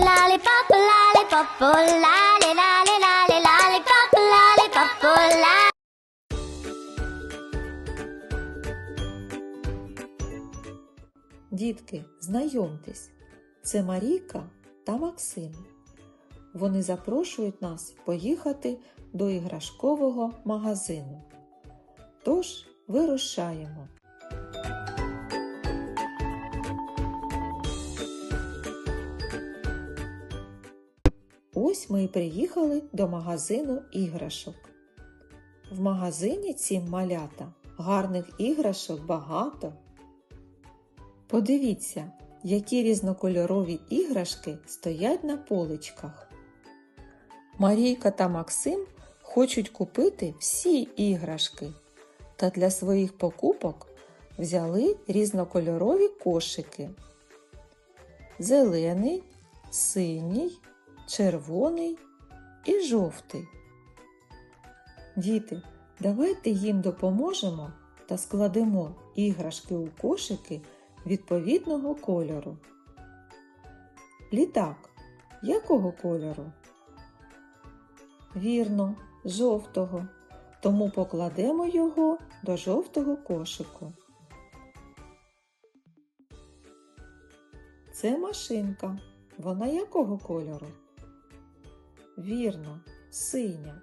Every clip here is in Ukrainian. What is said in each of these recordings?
Lollipop, lollipop, lolly, lolly, lolly, lollipop, lollipop, lolly. Дітки, знайомтесь, це Марійка та Максим. Вони запрошують нас поїхати до іграшкового магазину. Тож вирушаємо. Ось ми і приїхали до магазину іграшок. В магазині ці малята гарних іграшок багато. Подивіться, які різнокольорові іграшки стоять на поличках. Марійка та Максим хочуть купити всі іграшки та для своїх покупок взяли різнокольорові кошики. Зелений, синій, червоний і жовтий. Діти, давайте їм допоможемо та складемо іграшки у кошики відповідного кольору. Літак якого кольору? Вірно, жовтого. Тому покладемо його до жовтого кошику. Це машинка. Вона якого кольору? Вірно, синя.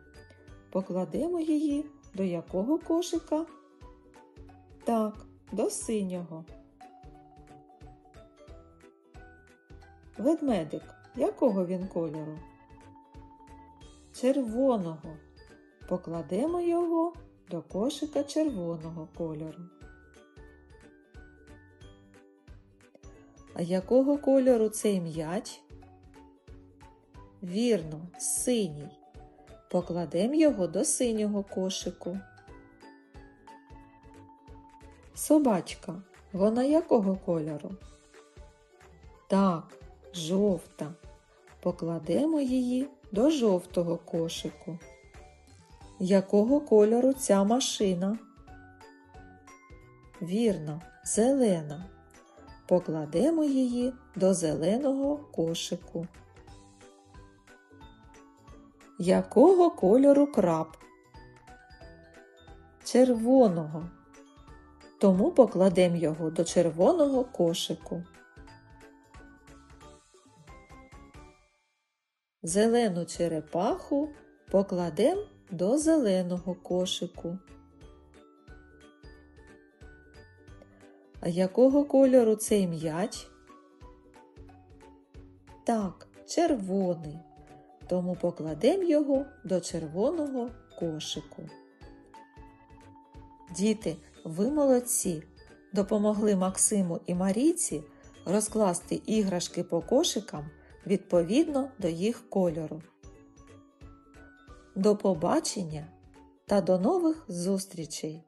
Покладемо її до якого кошика? Так, до синього. Ведмедик якого він кольору? Червоного. Покладемо його до кошика червоного кольору. А якого кольору цей м'яч? Вірно, синій. Покладемо його до синього кошику. Собачка. Вона якого кольору? Так, жовта. Покладемо її до жовтого кошику. Якого кольору ця машина? Вірно, зелена. Покладемо її до зеленого кошику. Якого кольору краб? Червоного. Тому покладемо його до червоного кошику. Зелену черепаху покладемо до зеленого кошику. А якого кольору цей м'яч? Так, червоний. Тому покладемо його до червоного кошику. Діти, ви молодці! Допомогли Максиму і Марійці розкласти іграшки по кошикам відповідно до їх кольору. До побачення та до нових зустрічей!